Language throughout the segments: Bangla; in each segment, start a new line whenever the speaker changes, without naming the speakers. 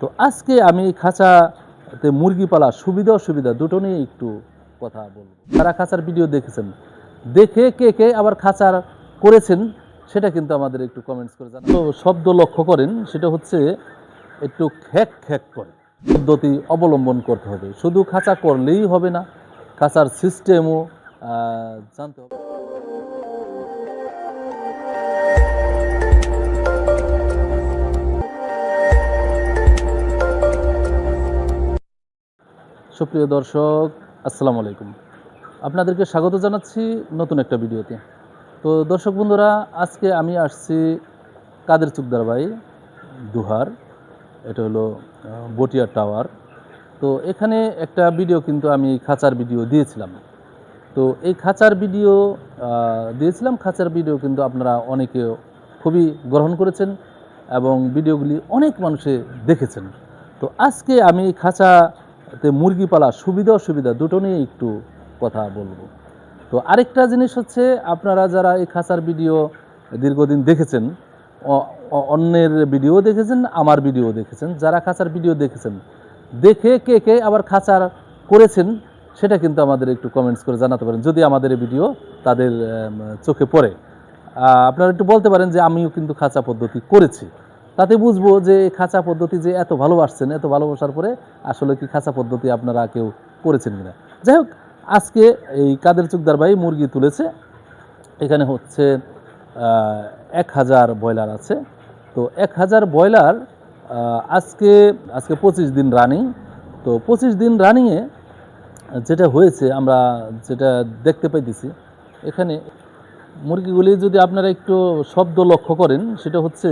তো আজকে আমি খাঁচাতে মুরগি পালা, সুবিধা অসুবিধা দুটো নিয়ে একটু কথা বলব। যারা খাঁচার ভিডিও দেখেছেন? দেখে কে কে আবার খাঁচার করেছেন, সেটা কিন্তু আমাদের একটু কমেন্টস করে জানান। তো শব্দ লক্ষ্য করেন, সেটা হচ্ছে একটু খ্যাক খ্যাক করে। পদ্ধতি অবলম্বন করতে হবে। শুধু খাঁচা করলেই হবে না, খাঁচার সিস্টেমও জানতে হবে। সুপ্রিয় দর্শক, আসসালামু আলাইকুম। আপনাদেরকে স্বাগত জানাচ্ছি নতুন একটা ভিডিওতে। তো দর্শক বন্ধুরা, আজকে আমি আসছি কাদের চুকদার ভাই? দুহার। এটা হলো বটিয়া টাওয়ার। তো এখানে একটা ভিডিও কিন্তু আমি খাঁচার ভিডিও দিয়েছিলাম। তো এই খাঁচার ভিডিও দিয়েছিলাম। খাঁচার ভিডিও কিন্তু আপনারা অনেকে খুবই গ্রহণ করেছেন এবং ভিডিওগুলি অনেক মানুষে দেখেছেন। তো আজকে আমি খাঁচাতে মুরগি পালা, সুবিধা অসুবিধা, দুটো নিয়ে একটু কথা বলব। তো আরেকটা জিনিস হচ্ছে, আপনারা যারা এই খাঁচার ভিডিও দীর্ঘদিন দেখেছেন অন্যের ভিডিও দেখেছেন, আমার ভিডিও দেখেছেন, যারা খাঁচার ভিডিও দেখেছেন, দেখে কে কে আবার খাঁচার করেছেন, সেটা কিন্তু আমাদের একটু কমেন্টস করে জানাতে পারেন, যদি আমাদের এই ভিডিও তাদের চোখে পড়ে। আপনারা একটু বলতে পারেন যে, আমিও কিন্তু খাঁচা পদ্ধতি করেছি। তাতে বুঝব যে খাঁচা পদ্ধতি যে এত ভালোবাসছেন, এত ভালোবাসার পরে আসলে কি খাঁচা পদ্ধতি আপনারা কেউ করেছেন কিনা। যাই হোক, আজকে এই কাদের চুকদার ভাই মুরগি তুলেছে, এখানে হচ্ছে এক হাজার ব্রয়লার আছে। তো এক হাজার ব্রয়লার আজকে আজকে পঁচিশ দিন রানিং। তো পঁচিশ দিন রানিংয়ে যেটা হয়েছে, আমরা যেটা দেখতে পাইতেছি, এখানে মুরগিগুলি যদি আপনারা একটু শব্দ লক্ষ্য করেন, সেটা হচ্ছে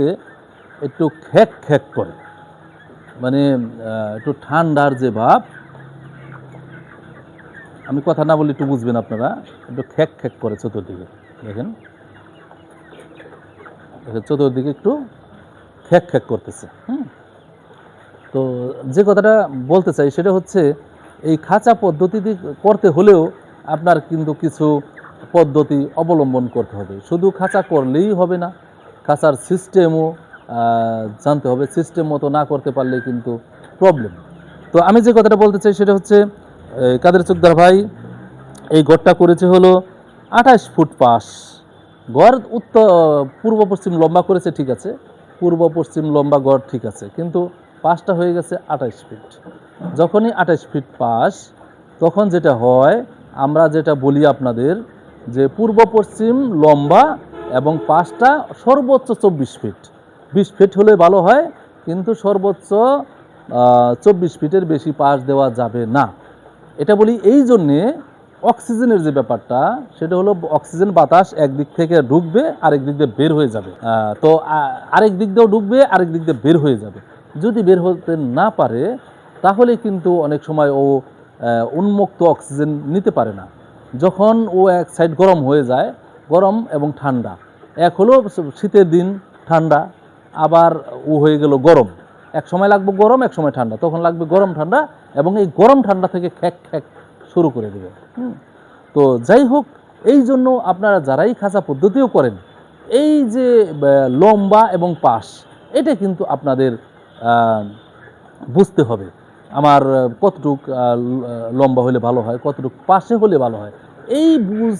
একটু খ্যাক খ্যাক করে। মানে একটু ঠান্ডার যে ভাব, আমি কথা না বলে একটু বুঝবেন আপনারা, একটু খ্যাক খ্যাক করে চতুর্দিকে, দেখেন। চতুর্দিকে একটু খ্যাক খ্যাক করতেছে, হুম? তো যে কথাটা বলতে চাই সেটা হচ্ছে, এই খাঁচা পদ্ধতিতে করতে হলেও আপনার কিন্তু কিছু পদ্ধতি অবলম্বন করতে হবে। শুধু খাঁচা করলেই হবে না, খাঁচার সিস্টেমও জানতে হবে সিস্টেম মতো না করতে পারলে কিন্তু প্রবলেম তো আমি যে কথাটা বলতে চাই সেটা হচ্ছে কাদের চোখদার ভাই, এই গড়টা করেছে হলো আঠাশ ফুট পাশ। গড় উত্তর পূর্ব পশ্চিম লম্বা করেছে, ঠিক আছে। পূর্ব পশ্চিম লম্বা গড় ঠিক আছে। কিন্তু পাশটা হয়ে গেছে আঠাশ ফিট যখনই আঠাশ ফিট পাশ, তখন যেটা হয়, আমরা যেটা বলি আপনাদের যে পূর্ব পশ্চিম লম্বা এবং পাশটা সর্বোচ্চ চব্বিশ ফিট বিশ ফিট হলে ভালো হয়, কিন্তু সর্বোচ্চ চব্বিশ ফিটের বেশি পাশ দেওয়া যাবে না। এটা বলি এই জন্যে অক্সিজেনের যে ব্যাপারটা, সেটা হলো অক্সিজেন বাতাস একদিক থেকে ঢুকবে, আরেক দিক দিয়ে বের হয়ে যাবে। তো আরেক দিক দিয়েও ঢুকবে, আরেক দিক দিয়ে বের হয়ে যাবে। যদি বের হতে না পারে, তাহলে কিন্তু অনেক সময় ও উন্মুক্ত অক্সিজেন নিতে পারে না। যখন ও এক সাইড গরম হয়ে যায়, গরম এবং ঠান্ডা। এক হলো শীতের দিন, ঠান্ডা। আবার ও হয়ে গেল গরম। এক সময় লাগবে গরম, এক সময় ঠান্ডা। তখন লাগবে গরম, ঠান্ডা এবং এই গরম, ঠান্ডা থেকে খ্যাক খ্যাক শুরু করে দেবে। তো যাই হোক, এই জন্য আপনারা যারাই খাঁচা পদ্ধতিও করেন, এই যে লম্বা এবং পাশ, এটা কিন্তু আপনাদের বুঝতে হবে। আমার কতটুক লম্বা হলে ভালো হয়, কতটুক পাশে হলে ভালো হয়, এই বুঝ,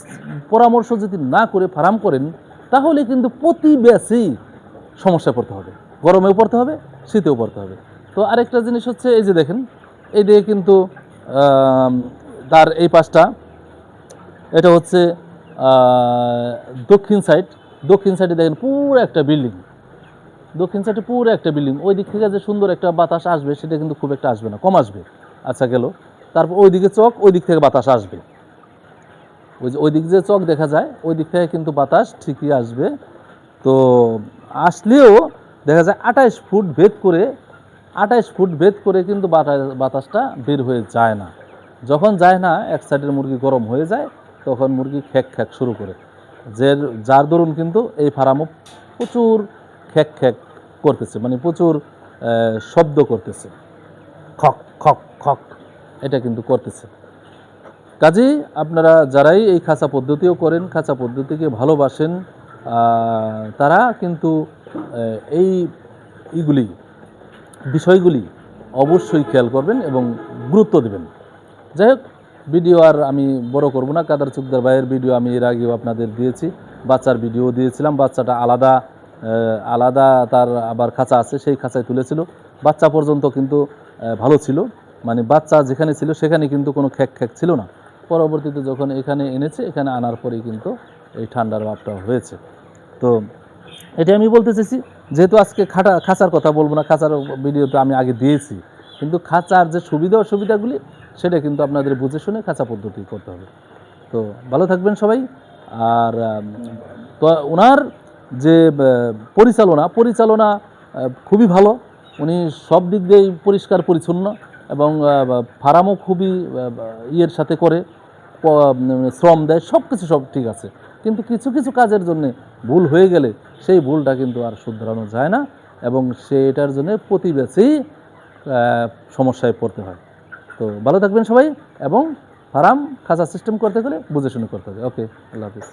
পরামর্শ যদি না করে ফার্ম করেন, তাহলে কিন্তু প্রতি সমস্যায় পড়তে হবে। গরমেও পড়তে হবে, শীতেও পড়তে হবে। তো আরেকটা জিনিস হচ্ছে, এই যে দেখেন, এই দিকে কিন্তু তার এই পাশটা, এটা হচ্ছে দক্ষিণ সাইড দক্ষিণ সাইডে দেখেন পুরো একটা বিল্ডিং দক্ষিণ সাইডে পুরো একটা বিল্ডিং ওই দিক থেকে যে সুন্দর একটা বাতাস আসবে, সেটা কিন্তু খুব একটা আসবে না, কম আসবে। আচ্ছা গেল। তারপর ওই দিকে চক ওই দিক থেকে বাতাস আসবে। ওই যে ওই দিক যে চক দেখা যায় ওই দিক থেকে কিন্তু বাতাস ঠিকই আসবে। তো আসলেও দেখা যায় আঠাইশ ফুট ভেদ করে আঠাইশ ফুট ভেদ করে কিন্তু বাতা- বাতাসটা বের হয়ে যায় না। যখন যায় না, এক সাইডের মুরগি গরম হয়ে যায়, তখন মুরগি খ্যাক খ্যাক শুরু করে। যে, যার দরুন কিন্তু এই ফার্মও প্রচুর খ্যাক খ্যাক করতেছে মানে প্রচুর শব্দ করতেছে। খক খক খক, এটা কিন্তু করতেছে। কাজেই আপনারা যারাই এই খাঁচা পদ্ধতিও করেন, খাঁচা পদ্ধতিকে ভালোবাসেন তারা কিন্তু এই ইগুলি, বিষয়গুলি অবশ্যই খেয়াল করবেন এবং গুরুত্ব দেবেন। যাই হোক, ভিডিও আর আমি বড় করব না। কাদার চুকদার ভাইয়ের ভিডিও আমি এর আগেও আপনাদের দিয়েছি, বাচ্চার ভিডিও দিয়েছিলাম। বাচ্চাটা আলাদা আলাদা তার আবার খাঁচা আছে, সেই খাঁচায় তুলেছিল। বাচ্চা পর্যন্ত কিন্তু ভালো ছিল। মানে বাচ্চা যেখানে ছিল, সেখানে কিন্তু কোনো খ্যাক খ্যাক ছিল না। পরবর্তীতে যখন এখানে এনেছে, এখানে আনার পরেই কিন্তু এই ঠান্ডার ভাবটা হয়েছে। তো এটা আমি বলতে চাইছি, যেহেতু আজকে খাটা, খাঁচার কথা বলব না, খাঁচার ভিডিও তো আমি আগে দিয়েছি, কিন্তু খাঁচার যে সুবিধা, অসুবিধাগুলি, সেটা কিন্তু আপনাদের বুঝে শুনে খাঁচা পদ্ধতি করতে হবে। তো ভালো থাকবেন সবাই, আর তো ওনার যে পরিচালনা পরিচালনা খুবই ভালো, উনি সব দিক দিয়েই পরিষ্কার, পরিচ্ছন্ন, এবং ফার্মও খুবই ইয়ের সাথে করে শ্রম দেয় সব কিছু সব ঠিক আছে। কিন্তু কিছু কিছু কাজের জন্য ভুল হয়ে গেলে সেই ভুলটা কিন্তু আর শুধরানো যায় না এবং সেটার জন্য প্রতি ব্যাচেই সমস্যায় পড়তে হয়। তো ভালো থাকবেন সবাই এবং ফারাম খাঁচা সিস্টেম করতে গেলে বুঝে শুনে করতে হবে। ওকে আল্লাহ হাফিজ